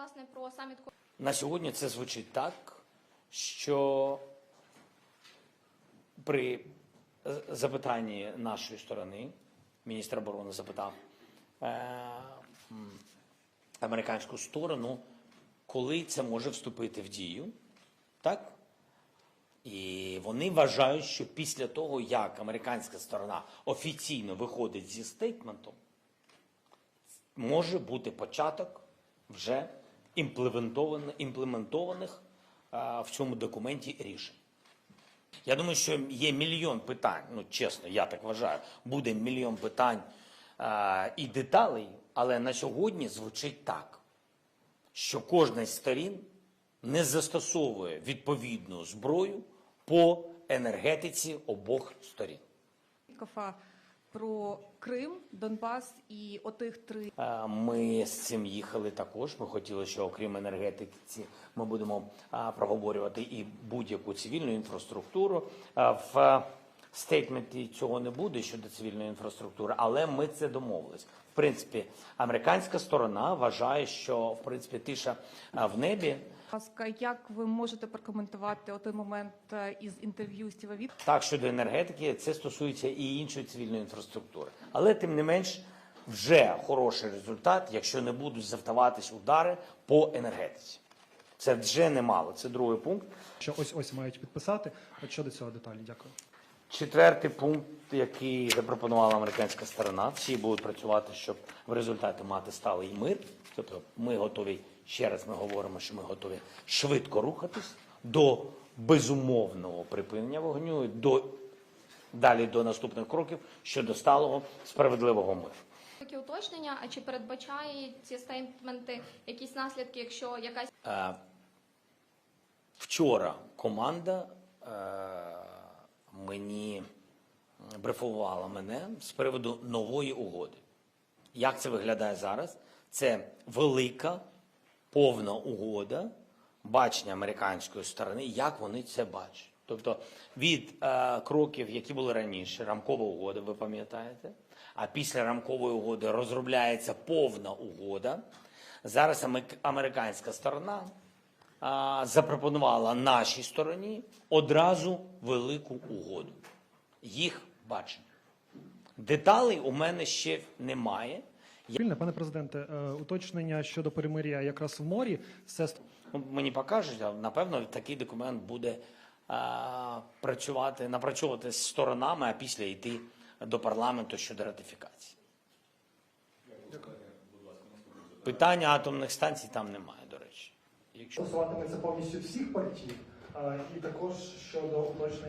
власне про саміт На сьогодні це звучить так, що при е, запитанні нашої сторони, міністр оборони запитав е, американську сторону, коли це може вступити в дію, так? І вони вважають, що після того, як американська сторона офіційно виходить зі стейтментом, може бути початок вже імплементованих, в цьому документі рішень. Я думаю, що є мільйон питань, ну чесно, я так вважаю, буде мільйон питань і деталей, але на сьогодні звучить так, що кожна з сторін не застосовує відповідну зброю по енергетиці обох сторін. Про Крим, Донбас і отих три Ми з цим їхали також. Ми хотіли, що окрім енергетики, ми будемо проговорювати і будь-яку цивільну інфраструктуру. В стейтменті цього не буде щодо цивільної інфраструктури, але ми це домовились. В принципі, американська сторона вважає, що в принципі тиша в небі. Ласка, як ви можете прокоментувати той момент е, із інтерв'ю Стіва Віт? Так, щодо енергетики, це стосується і іншої цивільної інфраструктури. Але тим не менш, вже хороший результат, якщо не будуть завдаватись удари по енергетиці. Це вже немало. Це другий пункт. що ось ось мають підписати. От щодо цього деталі, дякую. Четвертий пункт, який запропонувала американська сторона, всі будуть працювати, щоб в результаті мати сталий мир. Тобто ми готові, ще раз ми говоримо, що ми готові швидко рухатись до безумовного припинення вогню, до далі до наступних кроків щодо сталого справедливого миру. такі уточнення. А чи передбачає ці стейтменти якісь наслідки, якщо якась Е, Вчора команда е, мені брифувала мене з приводу нової угоди. Як це виглядає зараз? Це велика, повна угода, бачення американської сторони, як вони це бачать. Тобто від е, кроків, які були раніше, рамкова угода, ви пам'ятаєте, а після рамкової угоди розробляється повна угода. Зараз американська сторона запропонувала нашій стороні одразу велику угоду. Їх бачення. Деталей у мене ще немає. Спільне, пане президенте, е, уточнення щодо перемир'я якраз в морі. Це Ну, Мені покажуть, а напевно такий документ буде а, працювати, напрацьовувати з сторонами, а після йти до парламенту щодо ратифікації. Питання атомних станцій там немає. Якщо Стосуватиметься повністю всіх партій, і також щодо уточнення.